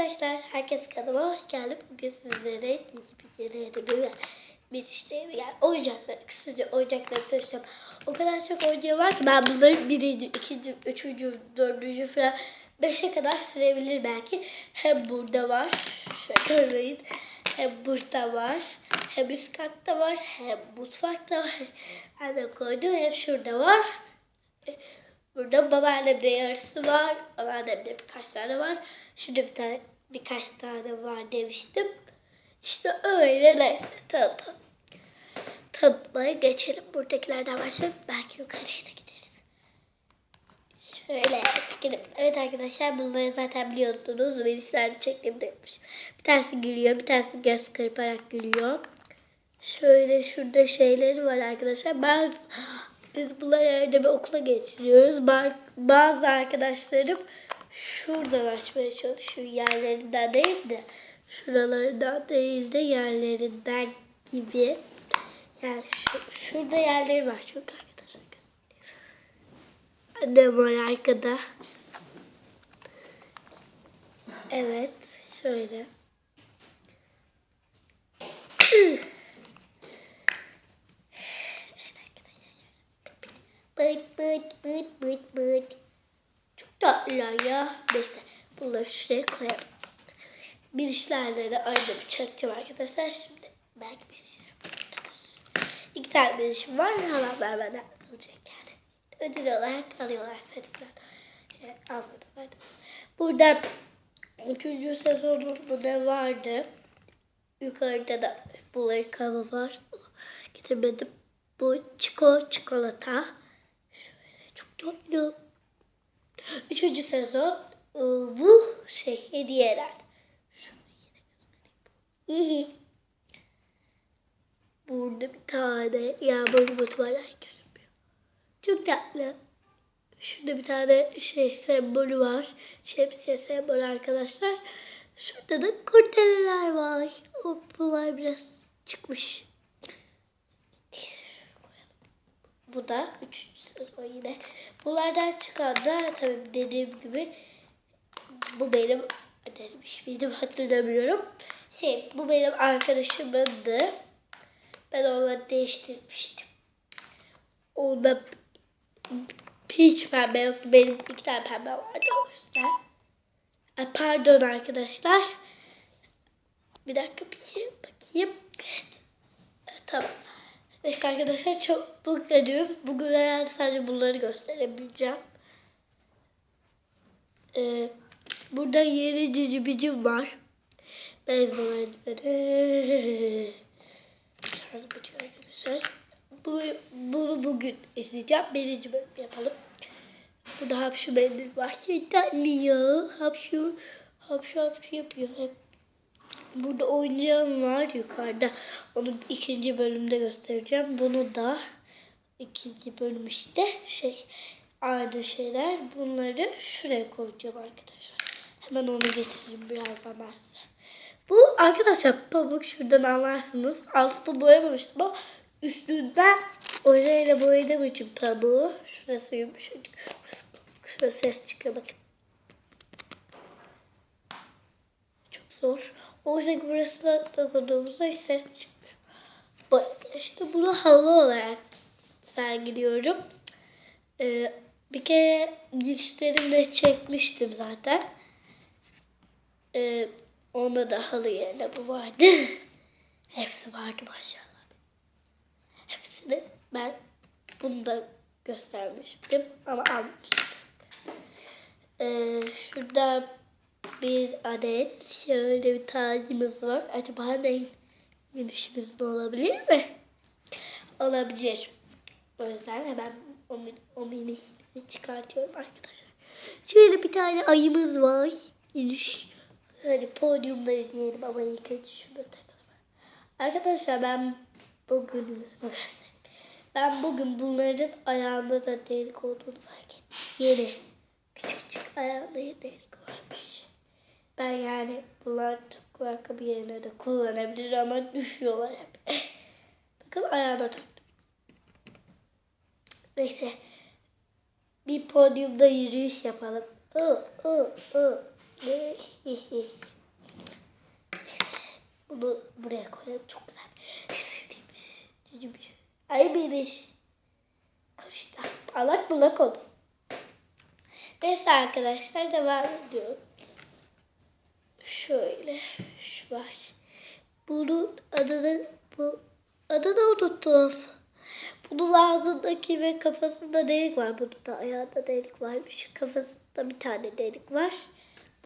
arkadaşlar, herkes kanalıma hoş geldin. Bugün sizlere yeni bir yere bir bir işte yani oyuncakları, kısaca oyuncakları söyleyeceğim. O kadar çok oyuncağı var ki ben bunların birinci, ikinci, üçüncü, dördüncü falan beşe kadar sürebilir belki. Hem burada var, şöyle görmeyin. Hem burada var, hem üst katta var, hem mutfakta var. Ben de koydum, hem şurada var. Burada babaannemde yarısı var. Anneannemde birkaç tane var. Şurada bir tane birkaç tane var demiştim. İşte öyle neyse tanıtım. Tanıtmaya geçelim. Buradakilerden başlayalım. Belki yukarıya da gideriz. Şöyle çekelim. Evet arkadaşlar bunları zaten biliyordunuz. Venişlerde çektiğimde yapmış. Bir tanesi gülüyor. Bir tanesi göz kırparak gülüyor. Şöyle şurada şeyleri var arkadaşlar. Ben biz bunları evde bir okula geçiriyoruz. Ba- Bazı arkadaşlarım şuradan açmaya çalışıyor. Yerlerinden değil de şuralarından değil de yerlerinden gibi. Yani şu, şurada yerleri var. Şurada arkadaşlar. Annem var arkada. Evet. Şöyle. Evet arkadaşlar şöyle. Bıt bıt bıt. Çok tatlılar ya. Neyse bunları şuraya koyalım. Bir işlerle de arada bir çakacağım arkadaşlar. Şimdi belki bir şey. İki tane bir işim var. Halamlar benden alacak yani. Ödül olarak alıyorlar set falan. Yani almadılar da. Burada üçüncü sezonun bu da vardı. Yukarıda da bunların kabı var. Getirmedim. Bu çiko çikolata. Tatlı. Üçüncü sezon e, bu şey hediyeler. İyi. Burada bir tane yağmurumuz var. Ay görünmüyor. Çok tatlı. Şurada bir tane şey sembolü var. Şemsiye sembolü arkadaşlar. Şurada da kurdeleler var. O bunlar biraz çıkmış. Bu da üçüncü sezon yine. Bunlardan çıkan da tabii dediğim gibi bu benim demiş miydim hatırlamıyorum. Şey bu benim arkadaşımındı. Ben onunla değiştirmiştim. Onda hiç pembe yoktu. Benim iki tane pembe vardı o yüzden. Pardon arkadaşlar. Bir dakika bir şey bakayım. Tamam. Neyse arkadaşlar çok mutluyum. Bugün herhalde sadece bunları gösterebileceğim. Ee, burada yeni cicibicim var. Beyzbol eldiveni. Şarj bitiyor arkadaşlar. Bunu, bunu bugün izleyeceğim. Birinci bölüm yapalım. Burada hapşu mendil var. Şey tatlı ya. Hapşu, hapşu hapşu yapıyor hep. Burada oyuncağım var yukarıda. Onu ikinci bölümde göstereceğim. Bunu da ikinci bölüm işte şey aynı şeyler. Bunları şuraya koyacağım arkadaşlar. Hemen onu getireyim birazdan ben size. Bu arkadaşlar pamuk şuradan anlarsınız. Aslında boyamamıştım ama üstünden ojeyle boyadığım için pamuğu. Şurası yumuşacık. Şurası ses çıkıyor bakın. Çok zor. Oysa ki burasına dokunduğumuzda hiç ses çıkmıyor. İşte bunu halı olarak sergiliyorum. Ee, bir kere girişlerimle çekmiştim zaten. Ee, onda da halı yerine bu vardı. Hepsi vardı maşallah. Hepsini ben bunu da göstermiştim ama almıştım. Ee, şurada bir adet şöyle bir tacımız var. Acaba neyin gülüşümüzde olabilir mi? Olabilir. O yüzden hemen o, o minisini çıkartıyorum arkadaşlar. Şöyle bir tane ayımız var. Gülüş. Hani podyumları diyelim ama ilk önce şunu takalım. Arkadaşlar ben bugün ben bugün bunların ayağında da delik olduğunu fark ettim. Yeni. Küçük küçük ayağında delik. Ben yani bunlar takı ayakkabı yerine de kullanabilir ama düşüyorlar hep. Bakın ayağına taktım. Neyse. Bir podyumda yürüyüş yapalım. Bunu buraya koyalım. Çok güzel. Sevdiğim bir şey. Ay biriş. Kaçtı. Alak bulak oldu. Neyse arkadaşlar devam ediyorum. Şöyle şu var. Bunun adını bu adını unuttum. Bunun ağzındaki ve kafasında delik var. Bunun da ayağında delik varmış. Kafasında bir tane delik var.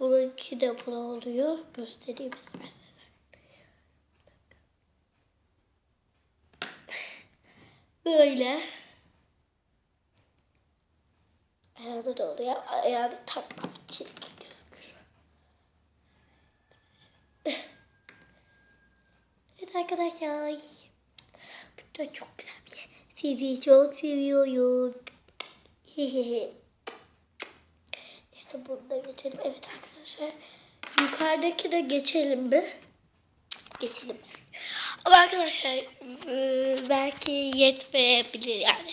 Bununki de buna oluyor. Göstereyim isterseniz. Böyle. Ayağında da oluyor. Ayağında takmam çirkin gözüküyor. Evet arkadaşlar. Bu da çok güzel bir yer. Sizi çok seviyorum. Neyse bunu da geçelim. Evet arkadaşlar. Yukarıdaki de geçelim mi? Geçelim. Ama arkadaşlar e, belki yetmeyebilir yani.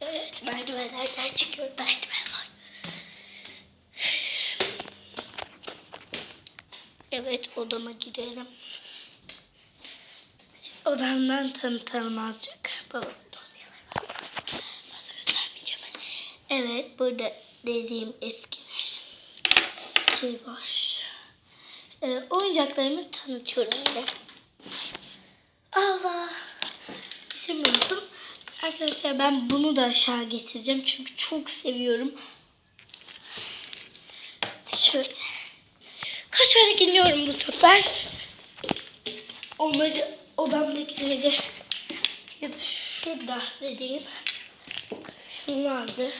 Evet merdivenlerden çıkıyor. Merdiven var. Evet odama gidelim. Odamdan tanıtalım. Babamın dosyaları var. Fazla göstermeyeceğim. Evet burada dediğim eskiler şey var. Ee, oyuncaklarımı tanıtıyorum yine. Allah. Şimdi unuttum. Arkadaşlar ben bunu da aşağı getireceğim. Çünkü çok seviyorum. Şöyle. Kaçarak iniyorum bu sefer. Onları odamdakileri ya da şurada dediğim şunlardı.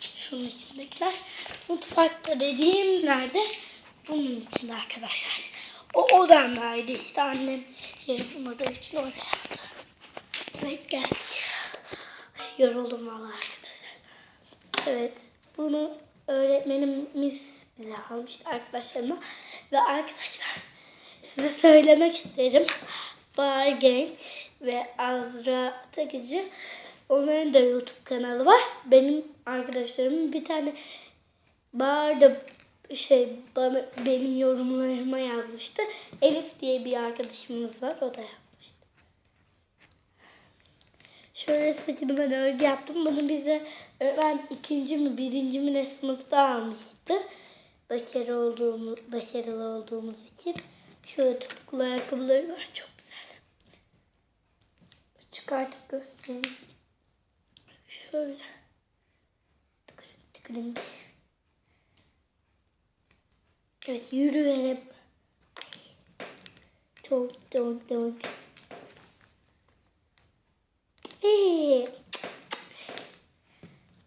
Şunun içindekiler. Mutfakta dediğim nerede? Bunun içinde arkadaşlar. O odamdaydı işte annem yeri bulmadığı için oraya aldı. Evet geldik. Yoruldum valla arkadaşlar. Evet bunu öğretmenimiz bize almıştı arkadaşlarıma. Ve arkadaşlar size söylemek isterim. Bahar Genç ve Azra Takıcı onların da YouTube kanalı var. Benim arkadaşlarımın bir tane Bahar da şey bana benim yorumlarıma yazmıştı. Elif diye bir arkadaşımız var. O da yazmıştı. Şöyle saçını ben örgü yaptım. Bunu bize ben ikinci mi birinci mi ne sınıfta almıştı. Başarı olduğumuz, başarılı olduğumuz için. Şöyle topuklu ayakkabıları var. Çok. Çıkartıp göstereyim. Şöyle. Tıkırın tıkırın. Evet yürüyelim. Tonk tonk tonk. Ee,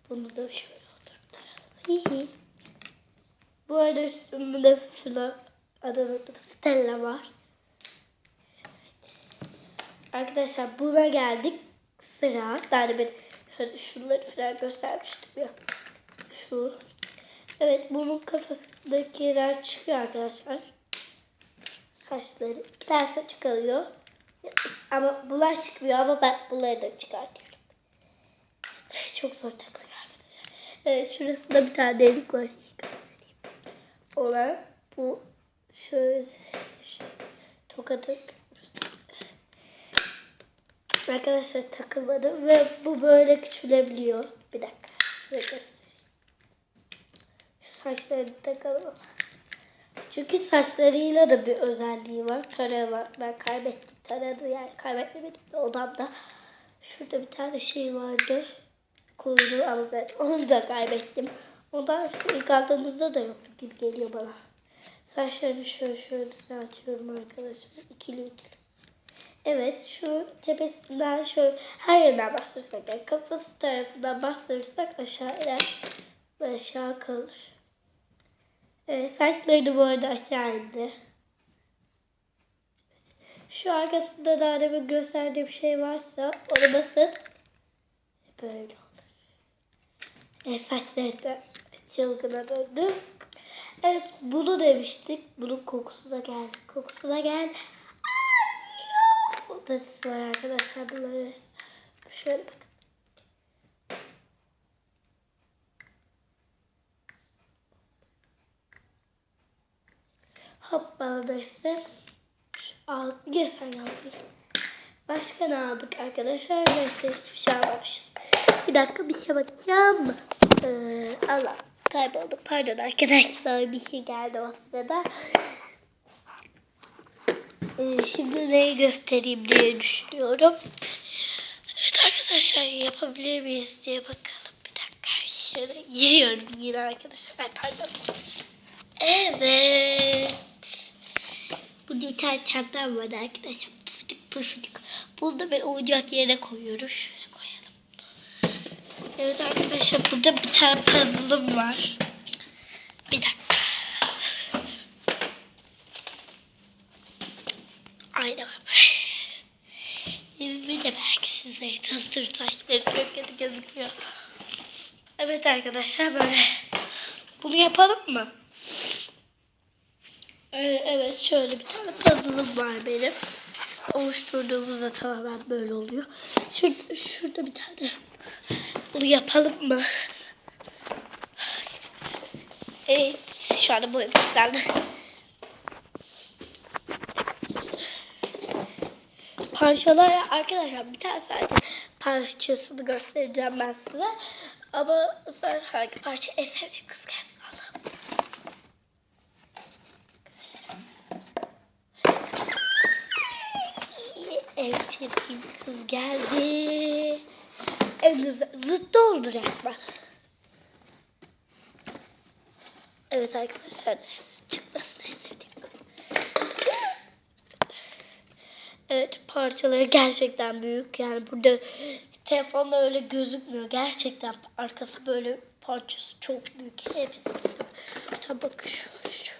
bunu da şöyle oturtalım. Bu arada üstümde Fla adını Stella var. Arkadaşlar buna geldik. Sıra. Daha da ben şöyle şunları falan göstermiştim ya. Şu. Evet bunun kafasındakiler çıkıyor arkadaşlar. Saçları. İki tane saç kalıyor. Ama bunlar çıkmıyor ama ben bunları da çıkartıyorum. Çok zor takılıyor arkadaşlar. Evet şurasında bir tane delik var. Göstereyim. Olan bu şöyle şey, tokadı Arkadaşlar takılmadı ve bu böyle küçülebiliyor. Bir dakika. Şöyle göstereyim. Saçlarını takalım. Çünkü saçlarıyla da bir özelliği var. Tarağı var. Ben kaybettim taradı yani kaybetmedim de odamda. Şurada bir tane şey vardı. Kuyruğu ama ben onu da kaybettim. O da ilk aldığımızda da yoktu gibi geliyor bana. Saçlarını şöyle şöyle düzeltiyorum arkadaşlar. İkili ikili. Evet şu tepesinden şöyle her yerden bastırırsak yani kafası tarafından bastırırsak aşağı iner ve aşağı kalır. Evet saçları da bu arada aşağı indi. Şu arkasında da demin gösterdiğim şey varsa onu basın. Böyle olur. Evet saçları da çılgına döndü. Evet bunu demiştik. Bunun kokusu da geldi. Kokusu da var arkadaşlar. Bunları şöyle bakın. Hoppala da işte. aldık. Ya sen aldın. Başka ne aldık arkadaşlar? Neyse hiçbir şey almamışız. Bir dakika bir şey bakacağım. Ee, Allah kayboldu. Pardon arkadaşlar bir şey geldi o sırada. Ee, şimdi neyi göstereyim diye düşünüyorum. Evet arkadaşlar yapabilir miyiz diye bakalım. Bir dakika şöyle giriyorum yine arkadaşlar. Ay pardon. Evet. Burada bir tane çantam var arkadaşlar. Pıfıdık pıfıdık. Bunu ben oyuncak yerine koyuyorum. Şöyle koyalım. Evet arkadaşlar burada bir tane puzzle'ım var. Bir dakika. Aynen öyle. Evimi de tanıtır saçları çok gözüküyor. Evet arkadaşlar böyle. Bunu yapalım mı? Ee, evet şöyle bir tane puzzle'ım var benim. Oluşturduğumuzda tamamen böyle oluyor. Şurada, şurada bir tane. Bunu yapalım mı? Evet şu anda bu yapıldı. Parçalar arkadaşlar bir tane sadece parçasını göstereceğim ben size. Ama sonra hangi parça en sevdiğim kız gelsin. En çirkin kız geldi. En güzel zıttı oldu resmen. Evet arkadaşlar çıkmasın en sevdiğim kız. Evet parçaları gerçekten büyük. Yani burada telefonda öyle gözükmüyor. Gerçekten arkası böyle parçası çok büyük. Hepsi. Tabi bakın şöyle şöyle.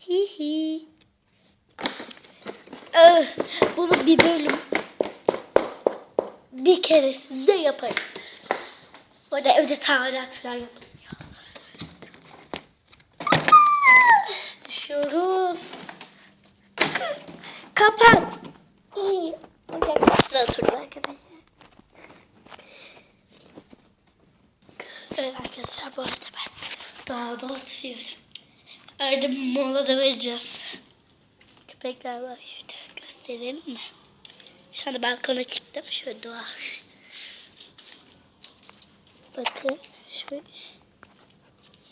Hi hi. Ah, bunu bir bölüm bir keresinde yaparız. Burada evde tamirat falan yapılıyor. Arkadaşlar. Evet arkadaşlar bu arada ben dağda oturuyorum. Arada mola da vereceğiz. Köpekler var şurada gösterelim mi? Şu anda balkona çıktım. Şöyle doğa. Bakın şöyle.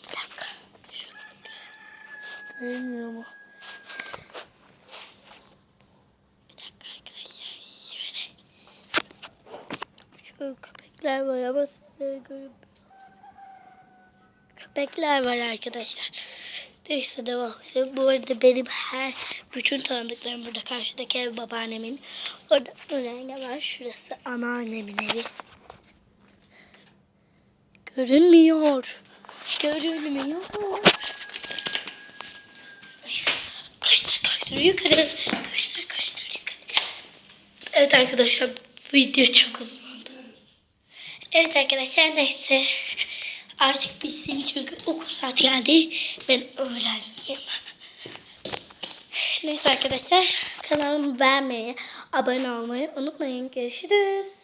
Bir dakika. Şöyle Görünmüyor mu? Bir dakika arkadaşlar. Şöyle. Şöyle köpekler var ama size görünmüyor. Köpekler var arkadaşlar. Neyse devam edelim. Bu arada benim her bütün tanıdıklarım burada karşıdaki ev babaannemin. Orada önemli var. Şurası anneannemin evi. Görünmüyor. Görünmüyor. Kaçtır kaçtır yukarı. Kaçtır kaçtır yukarı. Evet arkadaşlar video çok uzun. Evet arkadaşlar neyse. Artık bitsin çünkü okul saati geldi. Ben öğrenciyim. Neyse arkadaşlar kanalımı beğenmeyi, abone olmayı unutmayın. Görüşürüz.